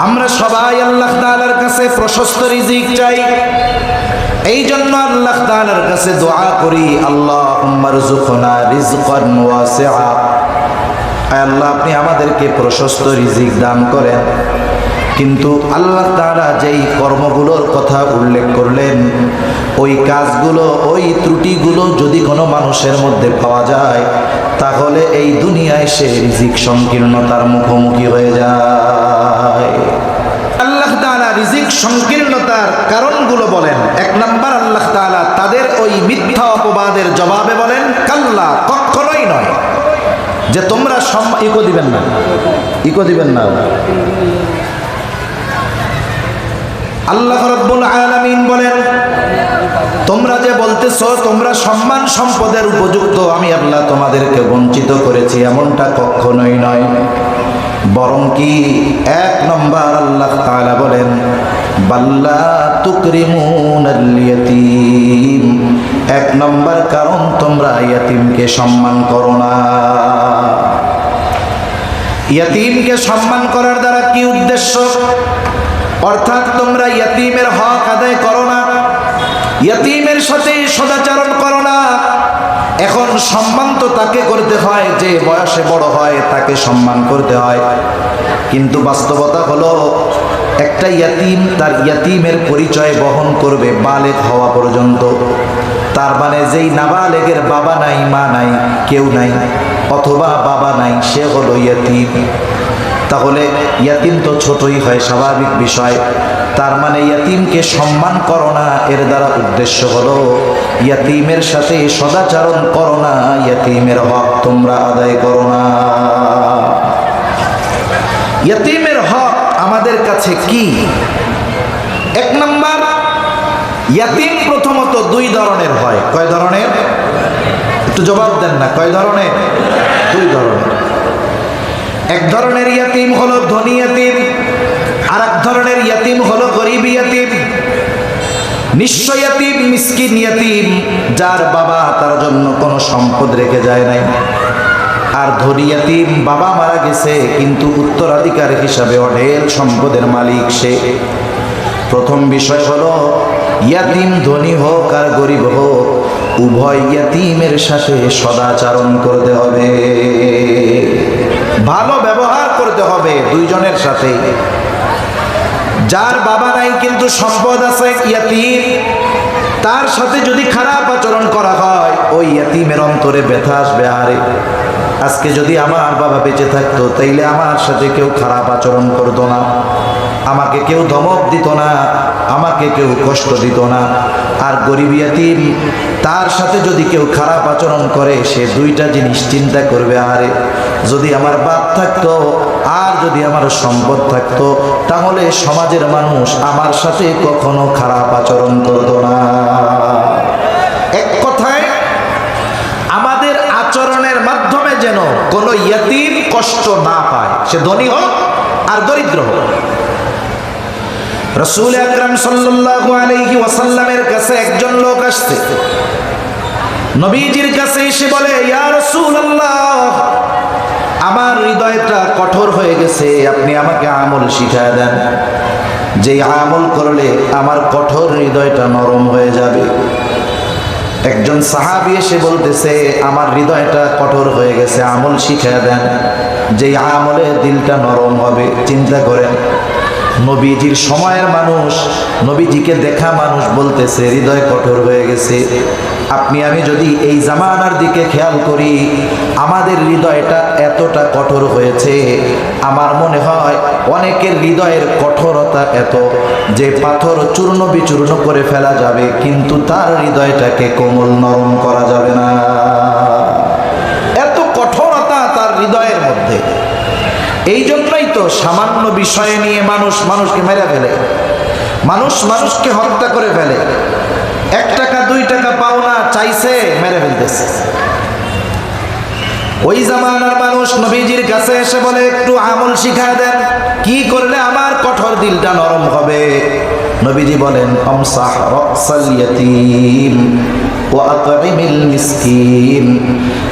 আমরা সবাই আল্লাহ তাআলার কাছে প্রশস্ত রিজিক চাই। এই জন্য আল্লাহ তাআলার কাছে দোয়া করি আল্লাহ মারজুকনা রিজকান ওয়াসিআ। আল্লাহ, আপনি আমাদেরকে প্রশস্ত রিজিক দান করেন। কিন্তু আল্লাহ তাআলা যেই কর্মগুলোর কথা উল্লেখ করলেন, ওই কাজগুলো, ওই ত্রুটিগুলো যদি কোনো মানুষের মধ্যে পাওয়া যায়, তাহলে এই দুনিয়ায় সে রিজিক সংকীর্ণতার মুখোমুখি হয়ে যায়। রিজিক সংকীর্ণতার কারণগুলো বলেন। এক নাম্বার, আল্লাহ তাদের ওই জবাবে বলেন নয় যে তোমরা ইকো দিবেন না। ইকো দিবেন না। আল্লাহ বলেন, তোমরা যে বলতেছো, তোমরা সম্মান সম্পদের উপযুক্ত। আমি আল্লাহ তোমাদেরকে বঞ্চিত করেছি, এমনটা কখনোই নয়। বরং কি এক নম্বর আল্লাহ তাআলা বলেন, বাল্লা তুকরিমুন ইয়াতীম এক নম্বর কারণ তোমরা ইয়াতিমকে সম্মান করো না। ইয়াতিমকে সম্মান করার দ্বারা কি উদ্দেশ্য? অর্থাৎ তোমরা ইয়াতিমের হক আদায় করো না, ইয়াতিমের সাথে সদাচরণ করো না। এখন সম্মান তো তাকে করতে হয়, যে বয়সে বড় হয় তাকে সম্মান করতে হয়। কিন্তু বাস্তবতা হলো, একটা ইয়াতিম তার ইয়াতিমের পরিচয় বহন করবে বালেক হওয়া পর্যন্ত। তার মানে যেই নাবালেগের বাবা নাই, মা নাই, কেউ নাই, অথবা বাবা নাই, সে হলো ইয়াতিম। তাহলে ইয়াতিম তো ছোটই হয়, স্বাভাবিক বিষয়। তার মানে ইয়াতিমকে সম্মান করো না, এর দ্বারা উদ্দেশ্য হলো, ইয়াতিমের সাথে সদাচারণ করো না, ইয়াতিমের হক তোমরা আদায় করো না। ইয়াতিমের হক আমাদের কাছে কি? এক নম্বর, ইয়াতিম প্রথমত দুই ধরনের হয়। কয় ধরনের? একটু জবাব দেন না, কয় ধরনের? দুই ধরনের। এক ধরনের ইয়াতিম হলো ধনী ইয়াতিম আর এক ধরনের ইয়াতিম হলো গরিব ইয়াতিম নিশ্চয় ইয়াতিম, মিসকিন ইয়াতিম, যার বাবা তার জন্য কোনো সম্পদ রেখে যায় নাই। আর ধনী ইয়াতিম বাবা মারা গেছে, কিন্তু উত্তরাধিকার হিসাবে অঢেল সম্পদের মালিক সে। প্রথম বিষয় হলো, ইয়াতিম ধনী হোক আর গরিব হোক, উভয় ইয়াতিমের সাথে সদাচরণ করতে হবে। ভালো ব্যবহার করতে হবে দুইজনের সাথে। যার বাবা নাই কিন্তু সম্পদ আছে, ইয়াতিম। তার সাথে যদি খারাপ আচরণ করা হয়, ওই ইয়াতিমের অন্তরে ব্যথা আসবে, আরে। আজকে যদি আমার বাবা বেঁচে থাকতো, তাইলে আমার সাথে কেউ খারাপ আচরণ করতো না। আমাকে কেউ ধমক দিত না, আমাকে কেউ কষ্ট দিত না। আর গরিব ইয়াতিম, তার সাথে যদি কেউ খারাপ আচরণ করে, সে দুইটা জিনিস চিন্তা করবে, আরে যদি আমার বাপ থাকতো আর যদি আমার সম্পদ থাকতো, তাহলে সমাজের মানুষ আমার সাথে কখনো খারাপ আচরণ করতো না। এক কথায়, আমাদের আচরণের মাধ্যমে যেন কোনো ইয়াতিম কষ্ট না পায়। সে ধনী হোক আর দরিদ্র হোক। রসুল আকরাম সাল্লাল্লাহু আলাইহি ওয়াসাল্লামের কাছে একজন লোক আসছে। নবীজির কাছে এসে বলে আমার হৃদয়টা কঠোর হয়ে গেছে, আপনি আমাকে আমল শিখায় দেন। যে আমল করলে আমার কঠোর হৃদয়টা নরম হয়ে যাবে। একজন সাহাবি এসে বলতেছে, আমার হৃদয়টা কঠোর হয়ে গেছে, আমল শিখায় দেন। যে আমলে দিলটা নরম হবে, চিন্তা করেন। নবীজির সময়ের মানুষ, নবীজিকে দেখা মানুষ বলতেছে, হৃদয় কঠোর হয়ে গেছে। আপনি, আমি যদি এই জামানার দিকে খেয়াল করি, আমাদের হৃদয়টা এতটা কঠোর হয়েছে, আমার মনে হয় অনেকের হৃদয়ের কঠোরতা এত যে পাথর চূর্ণ বিচূর্ণ করে ফেলা যাবে, কিন্তু তার হৃদয়টাকে কোমল নরম করা যাবে না। এত কঠোরতা তার হৃদয়ের মধ্যে। এই জন্যই তো সামান্য বিষয় নিয়ে মানুষ মানুষকে মেরে ফেলে। মানুষ মানুষকে হত্যা করে ফেলে। এক টাকা, দুই টাকা পাওনা চাইছে, মেরে ফেলতেছে। ওই জামানার মানুষ নবীজির কাছে এসে বলে, একটু আমল শিখায় দেন। কি করলে আমার কঠোর দিলটা নরম হবে? নবীজি বলেন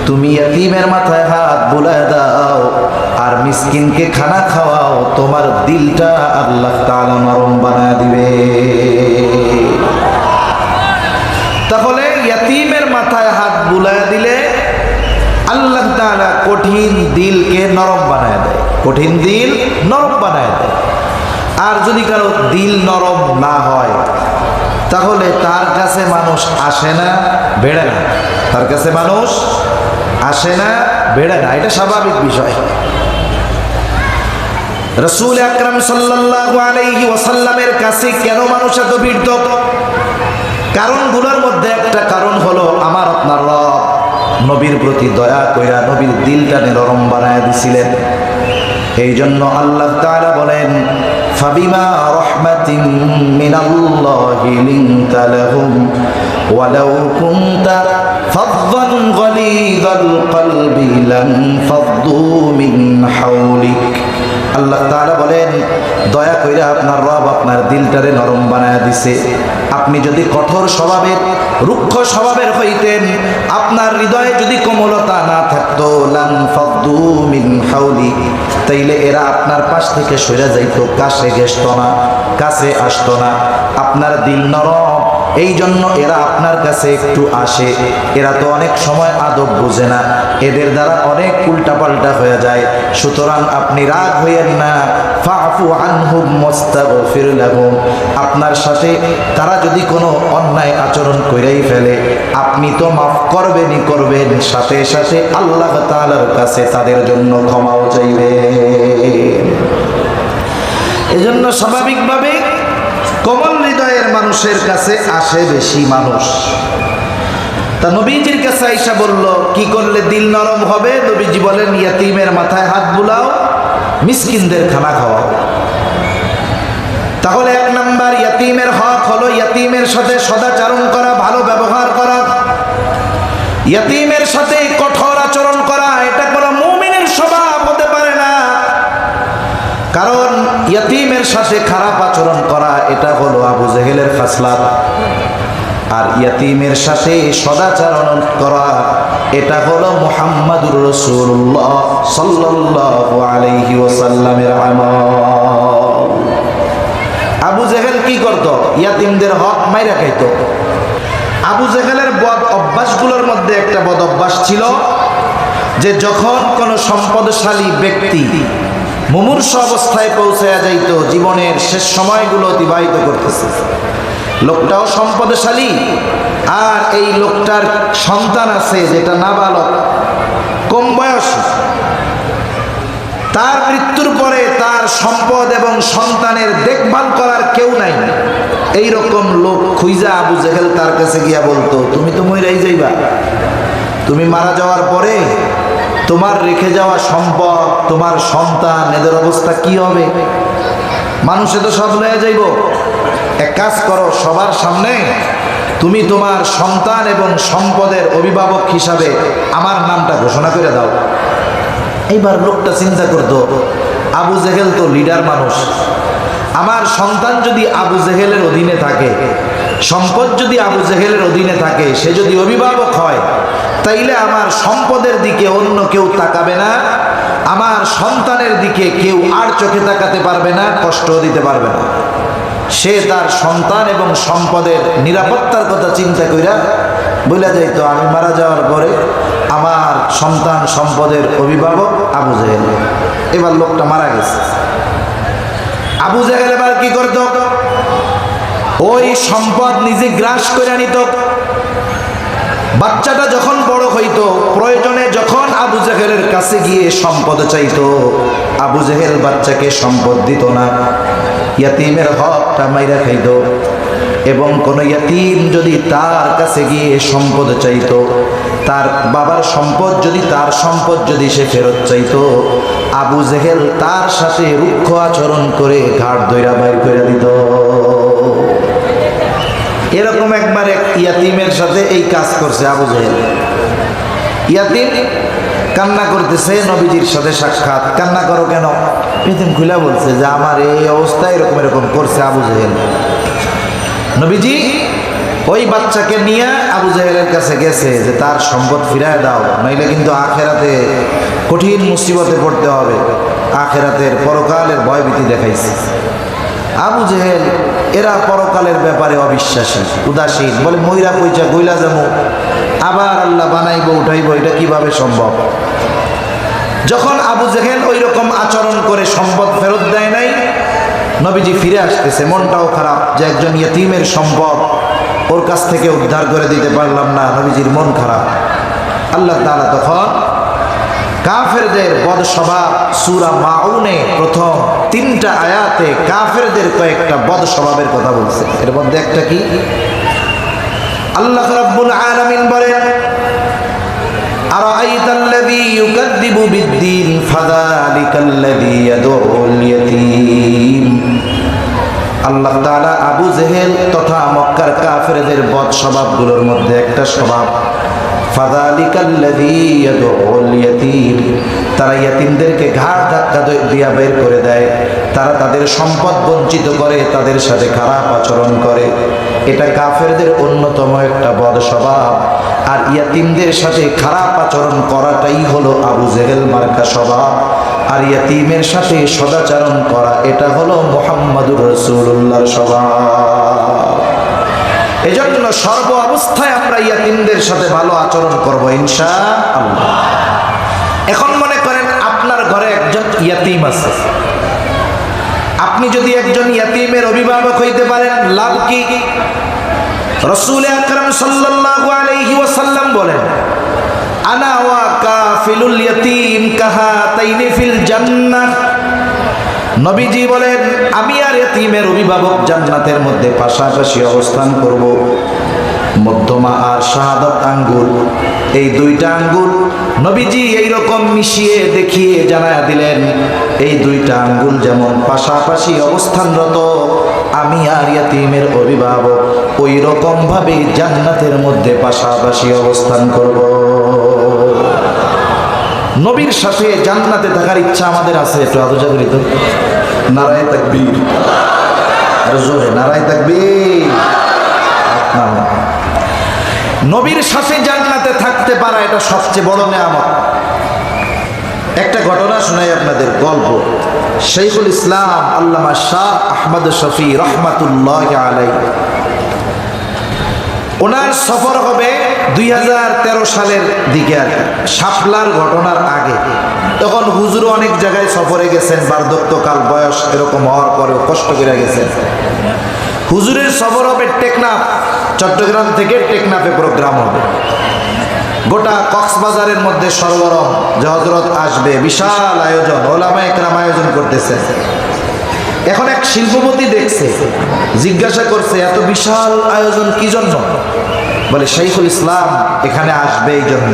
তুমি ইয়াতীমের মাথায় হাত বুলায় দাও। আর মিসকিনকে খানা খাওয়াও, তোমার দিলটা আল্লাহ তাআলা নরম বানায় দিবে। তাহলে ইয়াতিমের মাথায় হাত বুলায় দিলে আল্লাহ তাআলা কঠিন দিলকে নরম বানায় দেয়। কঠিন দিল নরম বানায় দেয়। আর যদি কারও দিল নরম না হয়, তাহলে তার কাছে মানুষ আসে না, বেড়ে না। তার কাছে মানুষ আসে না, বেড়ে না। এটা স্বাভাবিক বিষয়। রসুল আকরাম সাল্লাল্লাহু আলাইহি ওয়াসাল্লামের কাছে কেন মানুষ এত ভিড়ত কারণগুলোর মধ্যে একটা কারণ হলো আমার আপনার রব নবীর প্রতি দয়া কইরা নবীর দিলটা নরম বানায় দিছিলেন। এই জন্য আল্লাহ তাআলা বলেন, ফাবিমা রহমাতিন মিনাল্লাহি লিনতা লাহুম ওয়ালাউ কুনতা ফাদদান গলিযাল কলবি লান মিন হাওলিক আল্লাহ তাআলা বলেন, দয়া কইরা আপনার রব আপনার দিলটারে নরম বানায় দিছে। আপনি যদি কঠোর স্বভাবের, রুক্ষ স্বভাবের হইতেন, আপনার হৃদয়ে যদি কোমলতা না থাকতো, লান ফাদ্দু মিন হাওলি। তাইলে এরা আপনার পাশ থেকে সরে যাইতো, কাছে গেসত না, কাছে আসতো না। আপনার দিল নরম এই জন্য এরা আপনার কাছে একটু আসে। এরা তো অনেক সময় আদব বুঝে না। এদের দ্বারা অনেক উল্টাপাল্টা হয়ে যায়। সুতরাং আপনি রাগ হইয়েন না। ফাফু আনহুম মুস্তাগফির লাহুম। আপনার সাথে তারা যদি কোনো অন্যায় আচরণ করেই ফেলে, আপনি তো মাফ করবেনই করবেন। সাথে সাথে আল্লাহ তাআলার কাছে তাদের জন্য ক্ষমাও চাইবে এজন্য স্বাভাবিকভাবে কোমল হৃদয়ের মানুষের কাছে আসে বেশি মানুষ। তা নবীজির কাছে আইসা বলল, কি করলে দিল নরম হবে? নবীজি বলেন, ইয়াতিমের মাথায় হাত বুলাও, মিসকিনদের খানা খাওয়াও। তাহলে এক নাম্বার, ইয়াতিমের হক হলো ইয়াতিমের সাথে সদাচারণ করা, ভালো ব্যবহার করা। ইয়াতিমের সাথে ইয়াতিমের সাথে খারাপ আচরণ করা, এটা হলো আবু জেহেলের খাসলাত। আর ইয়াতিমের সাথে সদাচরণ করা, এটা হলো মোহাম্মদুর রসুল্লাহ সাল্লাল্লাহু আলাইহি ওয়াসাল্লামের আমল। আবু জেহেল কি করত? ইয়াতিমদের হক মাইরা খাইত। আবু জেহেলের বদ অভ্যাসগুলোর মধ্যে একটা বদ অভ্যাস ছিল যে যখন কোনো সম্পদশালী ব্যক্তি মুমূর্ষ অবস্থায় পৌঁছায়া যাইত, জীবনের শেষ সময়গুলো অতিবাহিত করতেছে। লোকটাও সম্পদশালী, আর এই লোকটার সন্তান আছে যেটা নাবালক, কম বয়স। তার মৃত্যুর পরে তার সম্পদ এবং সন্তানের দেখভাল করার কেউ নাই। এই রকম লোক খুইজা আবু জেহেল তার কাছে গিয়া বলতো, তুমি তো মইরাই যাইবা। তুমি মারা যাওয়ার পরে তোমার রেখে যাওয়া সম্পদ, তোমার সন্তান, এদের অবস্থা কি হবে? মানুষে তো সব লয়ে যাইব। এক কাজ করো, সবার সামনে তুমি তোমার সন্তান এবং সম্পদের অভিভাবক হিসাবে আমার নামটা ঘোষণা করে দাও। এইবার লোকটা চিন্তা করতো, আবু জেহেল তো লিডার মানুষ। আমার সন্তান যদি আবু জেহেলের অধীনে থাকে, সম্পদ যদি আবু জেহেলের অধীনে থাকে, সে যদি অভিভাবক হয় তাইলে আমার সম্পদের দিকে অন্য কেউ তাকাবে না, আমার সন্তানের দিকে কেউ আর চোখে তাকাতে পারবে না কষ্ট দিতে পারবে না। সে তার সন্তান এবং সম্পদের নিরাপত্তার কথা চিন্তা কইরা বলে যাইতো, আমি মারা যাওয়ার পরে আমার সন্তান সম্পদের অভিভাবক আবু জেহেল। এবার লোকটা মারা গেছে। আবু জেহেল এবার কি করত? ওই সম্পদ নিজে গ্রাস করে নিত। বাচ্চাটা যখন বড় হইতো, প্রয়োজনে যখন আবু জেহেলের কাছে গিয়ে সম্পদ চাইতো, আবু জেহেল বাচ্চাকে সম্পদ দিত না। ইয়াতিমের হকটা মাইরা খাইত এবং কোন ইয়াতিম যদি তার কাছে গিয়ে সম্পদ চাইতো, তার বাবার সম্পদ যদি তার সম্পদ যদি সে ফেরত চাইতো, আবু জেহেল তার সাথে রুক্ষ আচরণ করে ঘাট দইরা বাইর করে দিত। এরকম একবার এক ইয়াতিমের সাথে এই কাজ করছে আবু জেহেল। ইয়াতিম কান্না করতেছে, নবীজির সাথে সাক্ষাৎ। কান্না করো কেন? পৃথিবী খুলা বলছে যে, আমার এই অবস্থা এরকম এরকম করছে আবু জেহেল। নবীজি ওই বাচ্চাকে নিয়ে আবু জাহেলের কাছে গেছে যে, তার সম্পদ ফিরায় দাও, নইলে কিন্তু আখেরাতে কঠিন মুসিবতে পড়তে হবে। আখেরাতের পরকালের ভয়ভীতি দেখাইছে। আবু জেহেল, এরা পরকালের ব্যাপারে অবিশ্বাসী, উদাসীন। বলে, মহিলা পয়সা গইলা যাব আবার আল্লাহ বানাইব, উঠাইবো, এটা কীভাবে সম্ভব? যখন আবু জেহেল ওই রকম আচরণ করে সম্পদ ফেরত দেয় নাই, নবীজি ফিরে আসতেছে, মনটাও খারাপ, যে একজন ইয়তিমের সম্পদ ওর কাছ থেকে উদ্ধার করে দিতে পারলাম না, নবীজির মন খারাপ। আল্লাহ তাআলা তখন কাফেরদের বদ স্বভাব সুরা মাউনে প্রথম তিনটা আয়াতে কাফেরদের কয়েকটা বদ স্বভাবের কথা বলছে। এর মধ্যে একটা কি? আল্লাহ রাব্বুল আলামিন বলেন, আরাআইতা আল্লাযী ইউকাযযিবু বিদ্দীন ফাযালিকাল্লাযী ইয়াদউল ইয়াতীম। আল্লাহ তাআলা আবু জেহেল তথা মক্কার কাফেরদের বদ স্বভাবগুলোর মধ্যে একটা স্বভাব তারা ইয়াতীমদেরকে ঘাড় ধাক্কা দিয়া বের করে দেয়। তারা তাদের সম্পদ বঞ্চিত করে, তাদের সাথে খারাপ আচরণ করে। এটা কাফেরদের অন্যতম একটা বদ স্বভাব। আর ইয়াতিমদের সাথে খারাপ আচরণ করাটাই হলো আবু জেহেল মার্কা স্বভাব। আর ইয়াতিমের সাথে সদাচরণ করা, এটা হলো মোহাম্মদুর রসুল্লাহর স্বভাব। এজন্য সর্ব অবস্থায় আমরা ইয়াতিমদের সাথে ভালো আচরণ করব ইনশা আল্লাহ এখন মনে করেন আপনার ঘরে একজন ইয়াতিম আছে। আপনি যদি একজন ইয়াতিমের অভিভাবক হইতে পারেন, লাভ কি? রসুল আকরাম সাল্লাল্লাহু আলাইহি ওয়াসাল্লাম বলেন, আনা ওয়া কাফিলুল ইয়াতিম কাহাতাইনি ফিল জান্নাহ। নবীজি বলেন, আমি আর এতিমের অভিভাবক জান্নাতের মধ্যে পাশাপাশি অবস্থান করব। মধ্যমা আর শাহাদত আঙ্গুল। এই দুইটা আঙ্গুল নবীজি এইরকম মিশিয়ে দেখিয়ে জানায়া দিলেন, এই দুইটা আঙ্গুল যেমন পাশাপাশি অবস্থানরত, আমি আর ইয়াতিমের অভিভাবক ওই রকম ভাবে জান্নাতের মধ্যে পাশাপাশি অবস্থান করব। নবীর সাথে জান্নাতে থাকার ইচ্ছা আমাদের আছে, একটু আদৌ জাগরিত নারায় তাকবীর। নারায় তাকবীর। নবীর সাথে জান্নাতে থাকতে পারা এটা সবচেয়ে বড় নেয়ামত। একটা ঘটনা শোনাই আপনাদের, গল্প। শেখুল ইসলাম আল্লামা শাহ আহমদ শফি রহমাতুল্লাহ আলাই ওনার সফর হবে দুই হাজার তেরো সালের দিকে আর কি। শাপলার ঘটনার আগে। তখন হুজুর অনেক জায়গায় সফরে গেছেন, বার্ধক্যকাল, বয়স এরকম হওয়ার পরেও কষ্ট করে গেছেন। হুজুরের সফর হবে টেকনাফ, চট্টগ্রাম থেকে টেকনাফে প্রোগ্রাম হবে। গোটা কক্সবাজারের মধ্যে সরগরম, যে হজরত আসবে, বিশাল আয়োজন ওলামা একরাম আয়োজন করতেছে। এখন এক শিল্পপতি দেখছে, জিজ্ঞাসা করছে, এত বিশাল আয়োজন কি জন্য? বলে, শাইখুল ইসলাম এখানে আসবে এই জন্য।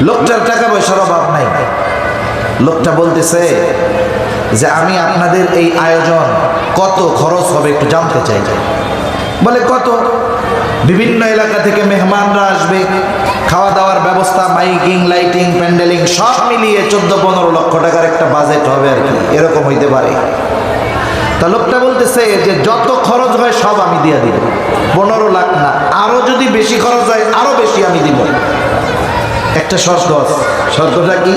লোকটার টাকা পয়সার অভাব নাই। লোকটা বলতেছে যে, আমি আপনাদের এই আয়োজন কত খরচ হবে একটু জানতে চাই। বলে, কত? বিভিন্ন এলাকা থেকে মেহমানরা আসবে খাওয়া দাওয়ার ব্যবস্থা, মাইকিং, লাইটিং, প্যান্ডেলিং সব মিলিয়ে চোদ্দ পনেরো লক্ষ টাকার একটা বাজেট হবে আর কি। এরকম হইতে পারে। তা লোকটা বলতেছে যে যত খরচ হয় সব আমি দিয়ে দিব। পনেরো লাখ না, আরও যদি বেশি খরচ হয়, আরও বেশি আমি দিব। একটা শর্ত আছে। শর্তটা কি?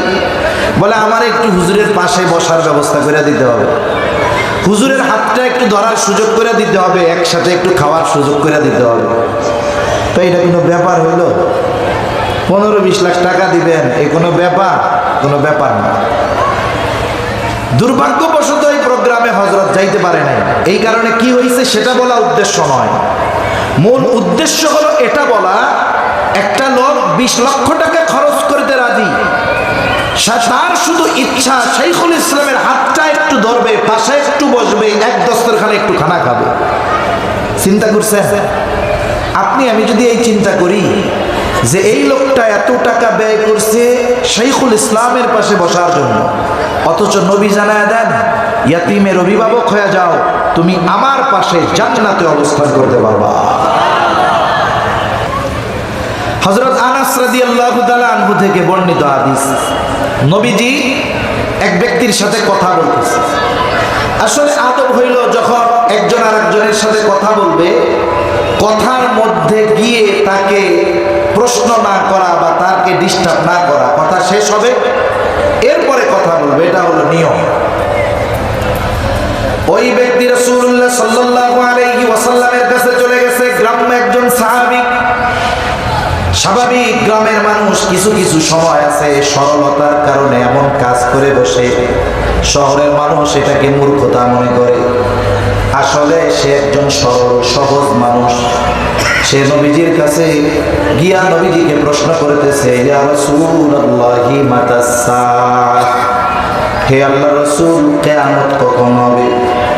বলে আমার একটু হুজুরের পাশে বসার ব্যবস্থা করে দিতে হবে। হুজুরের হাতটা একটু ধরার সুযোগ করে দিতে হবে, একসাথে একটু খাওয়ার সুযোগ করে দিতে হবে। তো এটা কোনো ব্যাপার হইল? পনেরো বিশ লাখ টাকা দিবেন, এ কোনো ব্যাপার? কোনো ব্যাপার না। দুর্ভাগ্যবশত প্রোগ্রামে হজরত যাইতে পারে নাই? এই কারণে কি হয়েছে সেটা বলা উদ্দেশ্য নয়। মূল উদ্দেশ্য হলো এটা বলা, একটা লোক বিশ লক্ষ টাকা খরচ করতে রাজি। তার শুধু ইচ্ছা, শাইখুল ইসলামের হাতটা একটু ধরবে, পাশে একটু বসবে, এক দস্তরখানে একটু খানা খাবে। চিন্তা করছেন? আপনি, আমি যদি এই চিন্তা করি যে এই লোকটা এত টাকা ব্যয় করছে শাইখুল ইসলামের পাশে বসার জন্য, অথচ নবী জানায় দেন ইয়াতিমের অভিভাবক হয়ে যাও, তুমি আমার পাশে জান্নাতে অবস্থান করতে পারবা। হজরত আনাস রাদিয়াল্লাহু তাআলা আনহু থেকে বর্ণিত হাদিস। নবীজি এক ব্যক্তির সাথে কথা বলতেছে। আসলে আদব হইল যখন একজন আরেকজনের সাথে কথা বলবে, কথার মধ্যে গিয়ে তাকে প্রশ্ন না করা বা তাকে ডিস্টার্ব না করা, কথা শেষ হবে, এরপরে কথা বলবে, এটা হলো নিয়ম। ওই ব্যক্তি রাসূলুল্লাহ সাল্লাল্লাহু আলাইহি ওয়াসাল্লামের কাছে চলে গেছে গ্রামে একজন সাহাবী। স্বাভাবিক গ্রামের মানুষ কিছু কিছু সময় আছে সরলতার কারণে এমন কাজ করে বসে। শহরের মানুষ এটাকে মূর্খতা মনে করে। আসলে সে একজন সরল, সহজ মানুষ। সে নবীজির কাছে গিয়া নবীজিকে প্রশ্ন করতেছে, ইয়া রাসূলুল্লাহি মাতাসা হে আল্লাহ রসুল, কেয়ামত কখন হবে?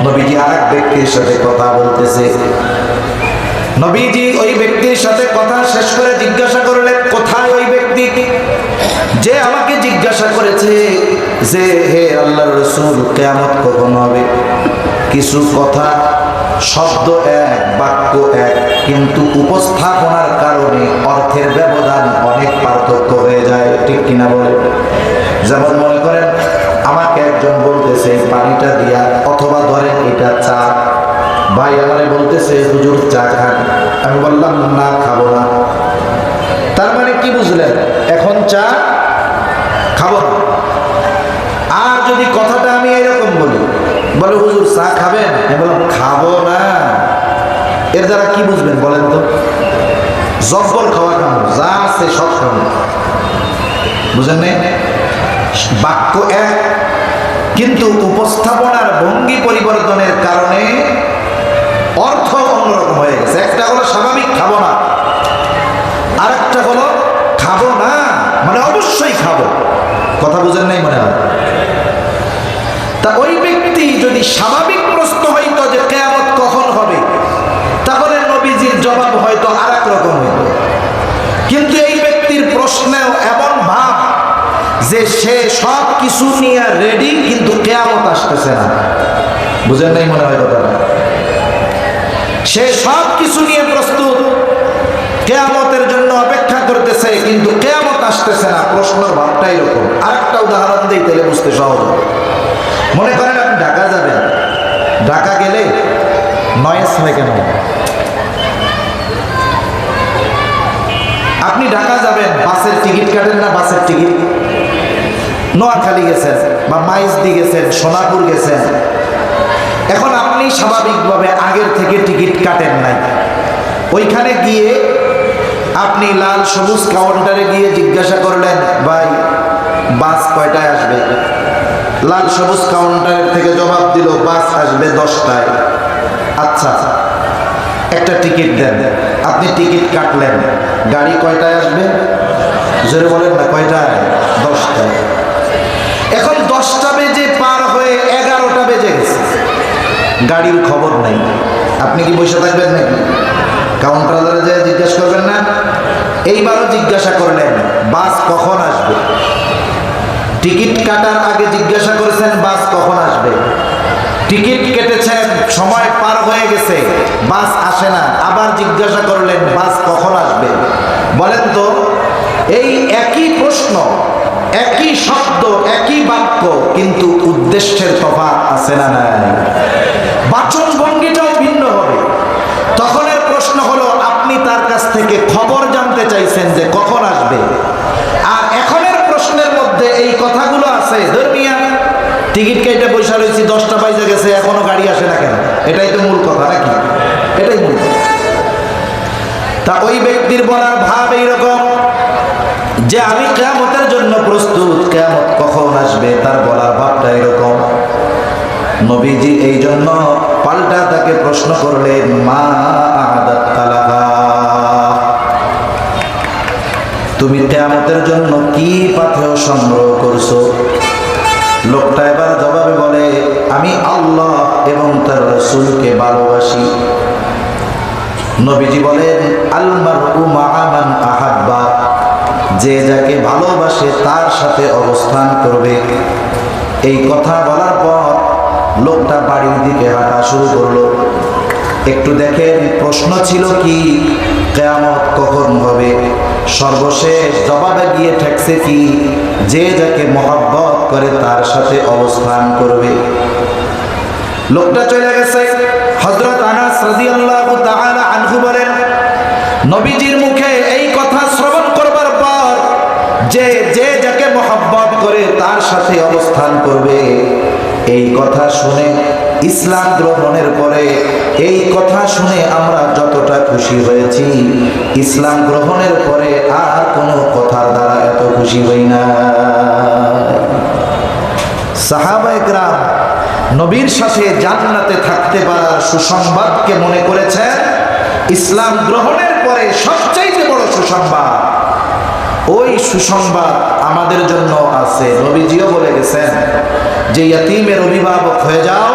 নবীজি আরেক ব্যক্তির সাথে কথা বলতেছে। নবীজি ওই ব্যক্তির সাথে কথা শেষ করে জিজ্ঞাসা করলেন, কোথায় ওই ব্যক্তি? যে আমাকে জিজ্ঞাসা করেছে যে, হে আল্লাহ রসুল, কেয়ামত কখন হবে? কিছু কথা, শব্দ এক, বাক্য এক, কিন্তু উপস্থাপনার কারণে অর্থের ব্যবধান অনেক পার্থক্য হয়ে যায়। ঠিক কিনা বলে যেমন মনে করেন আমাকে একজন বলতেছে পানিটা দিয়া অথবা ধরেন এটা চা। ভাই আমারে বলতেছে, হুজুর, চা খান। আমি বললাম, না, খাব না। তার মানে কি বুঝলেন? এখন চা খাব না। আর যদি কথাটা আমি এরকম বলি, বলে, হুজুর, চা খাবেন? আমি বললাম, খাব না। এর দ্বারা কি বুঝবেন বলেন তো? জব্বর খাওয়া খাব যা আছে সব খাব বুঝেন নাই? বাক্য এক। কিন্তু উপস্থাপনার ভঙ্গি পরিবর্তনের কারণে অর্থ অন্যরকম হয়ে গেছে। একটা হলো স্বাভাবিক খাব না। আর একটা হলো খাব না মানে অবশ্যই খাব। কথা বুঝেন নাই মনে হয়? তা ওই ব্যক্তি যদি স্বাভাবিক প্রশ্ন হইতো যে কেয়ামত কখন হবে তাহলে নবীজির জবাব হয়তো আর এক রকম হইত কিন্তু এই ব্যক্তির প্রশ্নেও এমন ভাব যে সে সব কিছু নিয়ে রেডি কিন্তু কেয়ামত আসতেছে না। বুঝেন নাই মনে হয় কথাটা? সে সব কিছু নিয়ে প্রস্তুত, কেয়ামতের জন্য অপেক্ষা করতেছে, কিন্তু কেয়ামত আসতেছে না। প্রশ্নের ভাবটা এরকম। আরেকটা উদাহরণ দিই, তাহলে বুঝতে সহজ মনে করেন আপনি ঢাকা যাবেন। ঢাকা গেলে নয়েস হয় কেন? আপনি ঢাকা যাবেন নোয়াখালী গেছেন বা মাইজদি গেছেন সোনাপুর গেছেন। এখন আপনি স্বাভাবিকভাবে আগের থেকে টিকিট কাটেন নাই। ওইখানে গিয়ে আপনি লাল সবুজ কাউন্টারে গিয়ে জিজ্ঞাসা করলেন, ভাই, বাস কয়টায় আসবে? লাল সবুজ কাউন্টারের থেকে জবাব দিল, বাস আসবে দশটায়। আচ্ছা। একটা টিকিট দেন। আপনি টিকিট কাটলেন। গাড়ি কয়টায় আসবে? জোরে বলেন না, কয়টায়? দশটায়। এখন দশটা বেজে পার হয়ে এগারোটা বেজে গেছে। গাড়ির খবর নাই। আপনি কি বসে থাকবেন নাকি? কাউন্টারে যে জিজ্ঞাসা করবেন না? এইবারও জিজ্ঞাসা করলেন বাস কখন আসবে? টিকিট কাটার আগে জিজ্ঞাসা করেছেন, বাস কখন আসবে? টিকিট কেটেছেন, সময় পার হয়ে গেছে, বাস আসে না। আবার জিজ্ঞাসা করলেন, বাস কখন আসবে? বলেন তো এই একই প্রশ্ন, একই শব্দ, একই বাক্য, কিন্তু উদ্দেশ্যের তফাৎ আছে না নাই? বাচন ভঙ্গিটাও ভিন্ন হবে। তখনের প্রশ্ন হলো, আপনি তার কাছ থেকে খবর জানতে চাইছেন যে কখন আসবে? আর এখনের প্রশ্নের মধ্যে এই কথাগুলো আছে, ধর্মিয়া, টিকিট কেটে পয়সা রয়েছি দশটা বাইজে গেছে, এখনও গাড়ি আসে না কেন? এটাই তো মূল কথা নাকি? এটাই মূল। তা ওই ব্যক্তির বলার ভাব এইরকম যে আমি কেয়ামতের জন্য প্রস্তুত, কেয়ামত কখন আসবে তার বলার ভাবটা এরকম। নবীজি এই জন্য পাল্টা তাকে প্রশ্ন করলেন, মা তুমি কেয়ামতের জন্য কি পাথেয় সংগ্রহ করছ? লোকটা এবার জবাবে বলে, আমি আল্লাহ এবং তার রসুলকে ভালোবাসি। নবীজি বলেন আলমার উমান আহাব্বা। যে যাকে ভালোবাসে তার সাথে অবস্থান করবে। এই কথা বলার পর লোকটা বাড়ির দিকে হাঁটা শুরু করল। একটু দেখেন, প্রশ্ন ছিল কি, কেয়ামত কখন হবে? সর্বশেষ জবাবে গিয়ে ঠেকছে কি, যে যাকে মহব্বত করে তার সাথে অবস্থান করবে। লোকটা চলে গেছে। হজরত আনাস রাদিয়াল্লাহু তাআলা আনহু বলেন, নবীজির মুখে এই কথা যে যে যাকে মহব্বত করে তার সাথে অবস্থান করবে। এই কথা শুনে ইসলাম গ্রহণের পরে এই কথা শুনে আমরা যতটা খুশি হয়েছি, ইসলাম গ্রহণের পরে আর কোনো কথার দ্বারা এত খুশি হই না। সাহাবা একরাম নবীর সাথে জান্নাতে থাকতে পারার সুসংবাদকে মনে করেছেন, ইসলাম গ্রহণের পরে সবচাইতে বড় সুসংবাদ ওই সুসংবাদ আমাদের জন্য আছে। নবীজিও বলে গেছেন যে, ইয়াতিমের অভিভাবক হয়ে যাও,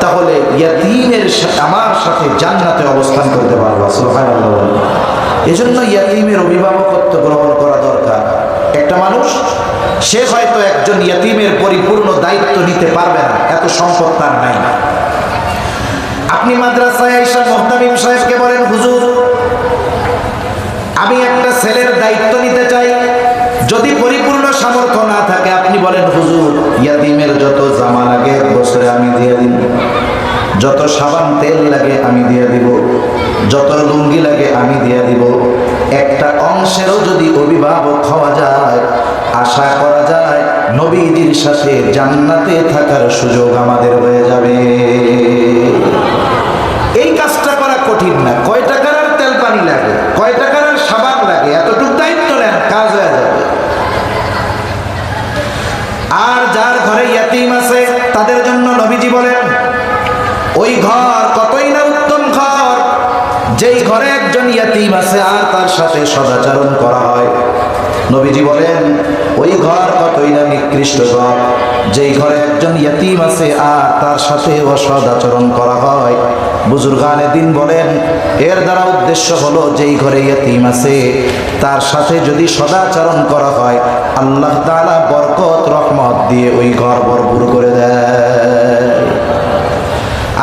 তাহলে ইয়াতিমের আমার সাথে জান্নাতে অবস্থান করতে পারব। বলেন। এজন্য ইয়াতিমের অভিভাবকত্ব গ্রহণ করা দরকার। একটা মানুষ, সে হয়তো একজন ইয়াতিমের পরিপূর্ণ দায়িত্ব নিতে পারবে না, এত সম্পদ তার নাই। আপনি মাদ্রাসায় আইসা মোহতামিম সাহেবকে বলেন, হুজুর আমি একটা ছেলের দায়িত্ব নিতে চাই। যদি পরিপূর্ণ সামর্থ্য না থাকে, আপনি বলেন, হুজুর, ইয়াতিমের যত জামা লাগে এক বছরে আমি দিয়ে দিব। যত সাবান, তেল লাগে, আমি দিয়ে দিব। যত লুঙ্গি লাগে, আমি দিয়ে দিব। একটা অংশেরও যদি অভিভাবক হওয়া যায়, আশা করা যায়, নবীজির সাথে জান্নাতে থাকার সুযোগ আমাদের হয়ে যাবে। এই কাজটা করা কঠিন না। কয় টাকার আর তেল পানি লাগে কয় টাকার আর সাবান লাগে এতটুকু দায়িত্ব নেন কাজ হয়ে যাবে আর যার ঘরে ইয়াতিম আছে তাদের জন্য নবীজি বলেন ওই ঘর কতই না উত্তম ঘর যেই ঘরে একজন ইয়াতিম আছে আর তার সাথে সদাচরণ করা হয়। নবীজি বলেন, ওই ঘর কতই না নিকৃষ্ট ঘর। যেই ঘরে একজন ইয়াতিম আছে আর তার সাথে অসদ আচরণ করা হয়। বুজুর্গানে দিন বলেন, এর দ্বারা উদ্দেশ্য হলো যেই ঘরে ইয়াতিম আছে, তার সাথে যদি সদাচরণ করা হয়, আল্লাহ তাআলা বরকত, রহমত দিয়ে ওই ঘর ভরপুর করে দেয়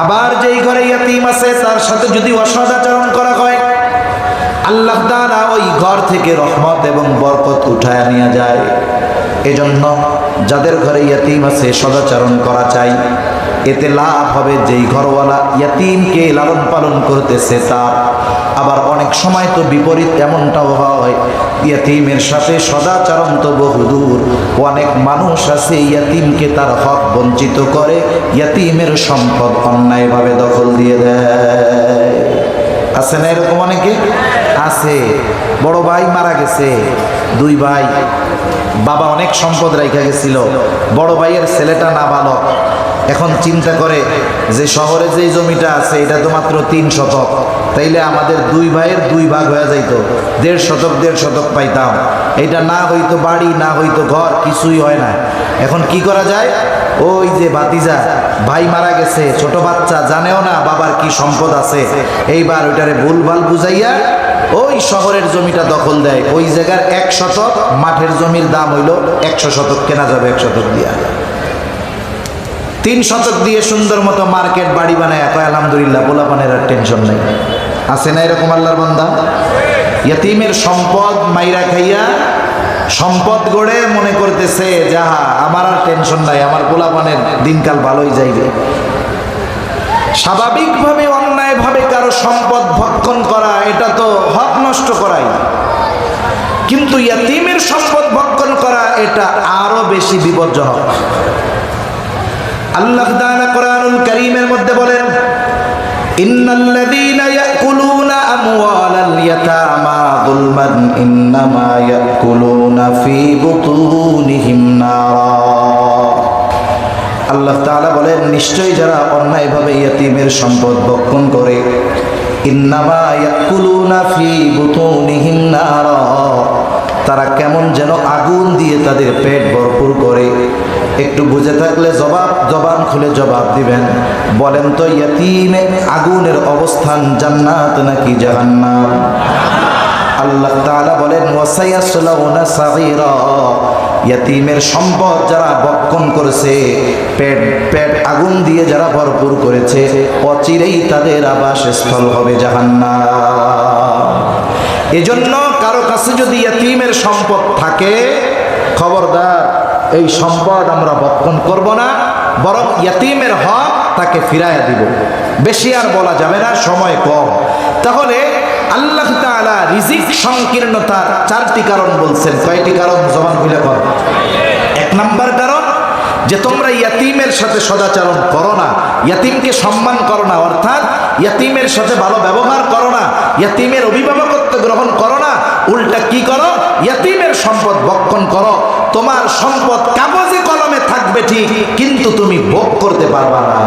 আবার যেই ঘরে ইয়াতিম আছে, তার সাথে যদি অসদাচরণ আল্লাহ তাআলা ওই ঘর থেকে রহমত এবং বরকত উঠায় নিয়ে যায়। এজন্য যাদের ঘরে ইয়াতিম আছে, সদাচরণ করা চাই। এতে লাভ হবে যেই ঘরওয়ালা ইয়াতিমকে লালন পালন করতেছে তার। আবার অনেক সময় তো বিপরীত এমনটাও হয়, ইয়াতিমের সাথে সদাচরণ তো বহুদূর। অনেক মানুষ আছে ইয়াতিমকে তার হক বঞ্চিত করে, ইয়াতিমের সম্পদ অন্যায়ভাবে দখল দিয়ে দেয়। আছে না এরকম অনেকে? আছে। বড় ভাই মারা গেছে, দুই ভাই। বাবা অনেক সম্পদ রাইখা গেছিল। বড় ভাইয়ের ছেলেটা না বালক এখন চিন্তা করে যে শহরে যে জমিটা আছে, এটা তো মাত্র তিন শতক। তাইলে আমাদের দুই ভাইয়ের দুই ভাগ হয়ে যাইতো। দেড় শতক দেড় শতক পাইতাম। এটা না হইতো বাড়ি, না হইতো ঘর, কিছুই হয় না। এখন কি করা যায়? ওই যে বাতিজা ভাই মারা গেছে, ছোট বাচ্চা, জানেও না বাবার কি সম্পদ আছে। এইবার ওইটারে ভুলভাল বুঝাইয়া ওই শহরের জমিটা দখল দেয়। ওই জায়গার এক শতক, মাঠের জমির দাম হইল একশো শতক, কেনা যাবে এক শতক দিয়া। তিন শতক দিয়ে সুন্দর মতো মার্কেট বাড়ি বানায়, কয় আলহামদুলিল্লাহ, পোলাপানের আর টেনশন নেই। আছে না এরকম আল্লাহর বান্দা? ইয়তিমের সম্পদ মাইরা খাইয়া সম্পদ গড়ে মনে করতেছে, যাহা, আমার আর টেনশন নাই, আমার পোলাপানের দিনকাল ভালোই যাইবে। স্বাভাবিকভাবে, অন্যায়ভাবে কারও সম্পদ ভক্ষণ করা, এটা তো হক নষ্ট করাই। কিন্তু ইয়াতিমের সম্পদ ভক্ষণ করা, এটা আরও বেশি বিপজ্জনক। আল্লাহ তাআলা কোরআনুল কারীমের মধ্যে বলেন, ইন্নাল্লাযীনা ইয়াকুলুনা আমওয়ালাল আল্লাহ বলেন, নিশ্চয়ই যারা অন্যায়ভাবে ইয়াতিমের সম্পদ ভক্ষণ করে ফি তারা কেমন যেন আগুন দিয়ে তাদের পেট ভরপুর করে একটু বুঝে থাকলে জবাব, জবান খুলে জবাব দিবেন। বলেন তো, ইয়াতিমে আগুনের অবস্থান জান্নাত নাকি জাহান্নাম? আল্লাহ তাআলা বলেন, ওয়াসায়াসলাউনা সাগীরা। ইয়াতিমের সম্পদ যারা বক্ষণ করেছে, পেট পেট আগুন দিয়ে যারা ভরপুর করেছে, অচিরেই তাদের আবাসস্থল হবে জাহান্নাম। এজন্য কারও কাছে যদি ইয়াতিমের সম্পদ থাকে, খবরদার এই সম্পদ আমরা বক্ষণ করব না, বরং ইয়াতিমের হক তাকে ফিরাইয়া দিব। বেশি আর বলা যাবে না, সময় কম। তাহলে আল্লাহ তাআলা রিজিক সংকীর্ণতার চারটি কারণ বলছেন। কয়টি কারণ জবান খুলে কর। এক নাম্বার কারণ যে তোমরা ইয়াতিমের সাথে সদাচরণ করো না, ইয়াতিমকে সম্মান করো না, অর্থাৎ ইয়াতিমের সাথে ভালো ব্যবহার করো না, ইয়াতিমের অভিভাবকত্ব গ্রহণ করো না উল্টা কি করো? ইয়াতিমের সম্পদ বক্ষণ করো। তোমার সম্পদ কাগজে কলমে থাকবে ঠিক, কিন্তু তুমি ভোগ করতে পারবা না।